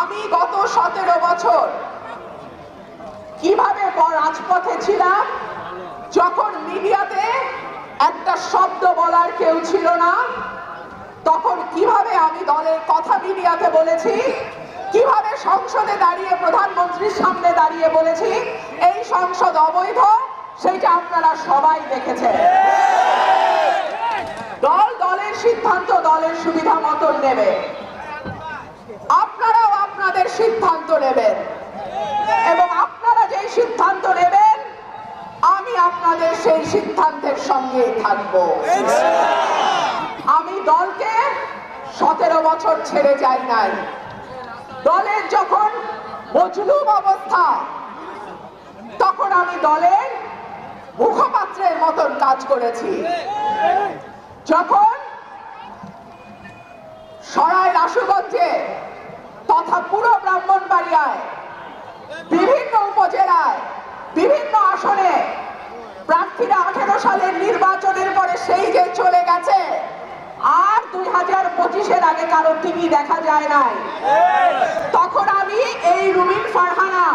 আমি গত সতেরো বছর কীভাবে রাজপথে ছিলাম, যখন মিডিয়াতে একটা শব্দ বলার কেউ ছিল না, তখন কীভাবে আমি দলের কথা মিডিয়াতে বলেছি, কীভাবে সংসদে দাঁড়িয়ে প্রধানমন্ত্রীর সামনে দাঁড়িয়ে বলেছি, এই সংসদ অবৈধ, সেটা আপনারা সবাই দেখেছেন। দল দলের সিদ্ধান্ত দলের সুবিধা মতন নেবে। সিদ্ধান্ত নেবেন। এবং আপনারা যেই সিদ্ধান্ত নেবেন, আমি আপনাদের সেই সিদ্ধান্তের সঙ্গে থাকব। আমি দলকে সতেরো বছর ছেড়ে যাই নাই। দলের যখন মজলুম অবস্থা, তখন আমি দলের মুখপাত্রের মতন কাজ করেছি। যখন সরাই রাসুগঞ্জে তথা পুরো ব্রাহ্মণবাড়িয়ায়, বিভিন্ন উপজেলায়, বিভিন্ন আসনে প্রার্থীরা আঠেরো সালের নির্বাচনের পরে সেই যে চলে গেছে, আর দুই হাজার পঁচিশের আগে কারও টিভি দেখা যায় নাই। তখন আমি এই রুমিন ফারহানা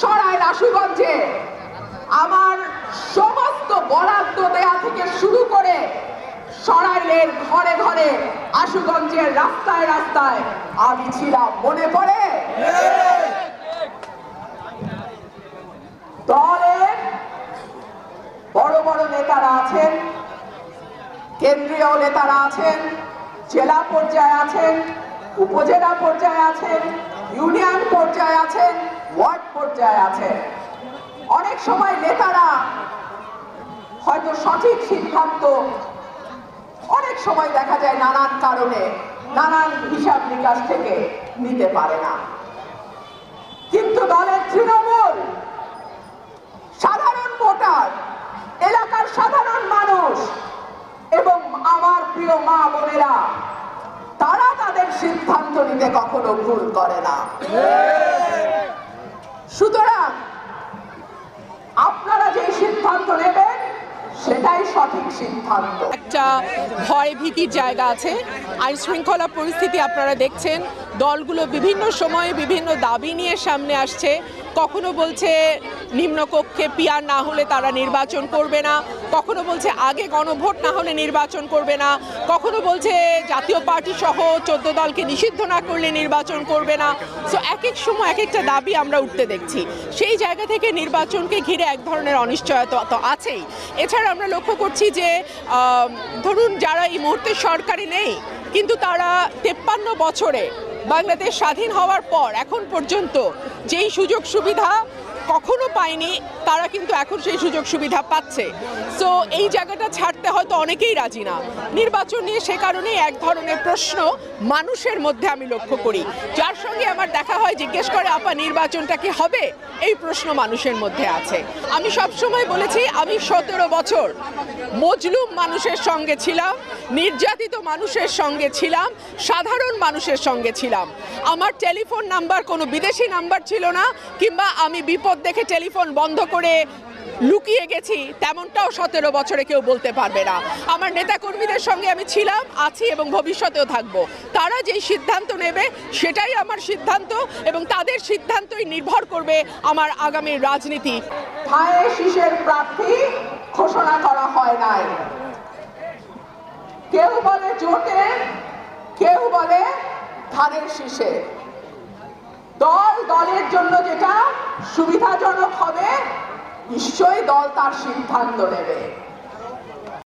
সরাই রাসুগঞ্জে আমার সমস্ত বরাদ্দ দেয়া থেকে শুরু করে সরাইলের ঘরে ঘরে। আশুগঞ্জের রাস্তায় রাস্তায়। আমি ছিলাম, মনে পড়ে? দলের বড় বড় নেতারা আছেন, কেন্দ্রীয় নেতারা আছেন, জেলা পর্যায়ে আছেন, উপজেলা পর্যায়ে আছেন, ইউনিয়ন পর্যায়ে আছেন, ওয়ার্ড পর্যায়ে আছেন। অনেক সময় নেতারা হয়তো সঠিক সিদ্ধান্ত অনেক সময় দেখা যায় নানান কারণে, নানান হিসাব নিকাশ থেকে নিতে পারে না। কিন্তু দলের তৃণমূল, সাধারণ ভোটার, এলাকার সাধারণ মানুষ এবং আমার প্রিয় মা বোনেরা, তারা তাদের সিদ্ধান্ত নিতে কখনো ভুল করে না। সুতরাং আপনারা যে সিদ্ধান্ত নেবেন সেটাই সঠিক সিদ্ধান্ত। একটা ভয় ভীতির জায়গা আছে। আইন শৃঙ্খলা পরিস্থিতি আপনারা দেখছেন। দলগুলো বিভিন্ন সময়ে বিভিন্ন দাবি নিয়ে সামনে আসছে। কখনো বলছে নিম্নকক্ষে পিয়ার না হলে তারা নির্বাচন করবে না। কখনো বলছে আগে গণভোট, না হলে নির্বাচন করবে না। কখনো বলছে জাতীয় পার্টি সহ চোদ্দ দলকে নিষিদ্ধ না করলে নির্বাচন করবে না। সো এক এক সময় এক একটা দাবি আমরা উঠতে দেখছি। সেই জায়গা থেকে নির্বাচনকে ঘিরে এক ধরনের অনিশ্চয়তা তো আছেই। এছাড়া আমরা লক্ষ্য করছি যে ধরুন যারা এই মুহূর্তে সরকারি নেই, কিন্তু তারা তেপ্পান্ন বছরে বাংলাদেশ স্বাধীন হওয়ার পর, এখন পর্যন্ত যেই সুযোগ সুবিধা কখনো পায়নি, তারা কিন্তু এখন সেই সুযোগ সুবিধা পাচ্ছে। সো এই জায়গাটা ছাড়তে হয়তো অনেকেই রাজি না। নির্বাচন নিয়ে সে কারণে এক ধরনের প্রশ্ন মানুষের মধ্যে আমি লক্ষ্য করি। যার সঙ্গে আমার দেখা হয়, জিজ্ঞেস করে, আপা, নির্বাচনটা কি হবে? এই প্রশ্ন মানুষের মধ্যে আছে। আমি সব সময় বলেছি, আমি সতেরো বছর মজলুম মানুষের সঙ্গে ছিলাম। নির্যাতিত মানুষের সঙ্গে ছিলাম, সাধারণ মানুষের সঙ্গে ছিলাম। আমার টেলিফোন নাম্বার কোনো বিদেশি নাম্বার ছিল না, কিংবা আমি বিপদ দেখে টেলিফোন বন্ধ করে লুকিয়ে গেছি, তেমনটাও সতেরো বছরে কেউ বলতে পারবে না। আমার নেতাকর্মীদের সঙ্গে আমি ছিলাম, আছি এবং ভবিষ্যতেও থাকব। তারা যেই সিদ্ধান্ত নেবে, সেটাই আমার সিদ্ধান্ত এবং তাদের সিদ্ধান্তই নির্ভর করবে আমার আগামী রাজনীতি। ধায়ে শীষের প্রার্থী ঘোষণা করা হয় নাই। কেউ বলে জোটে, কেউ বলে ধানের শীষে। দল দলের জন্য যেটা সুবিধাজনক হবে, নিশ্চয়ই দল তার সিদ্ধান্ত নেবে।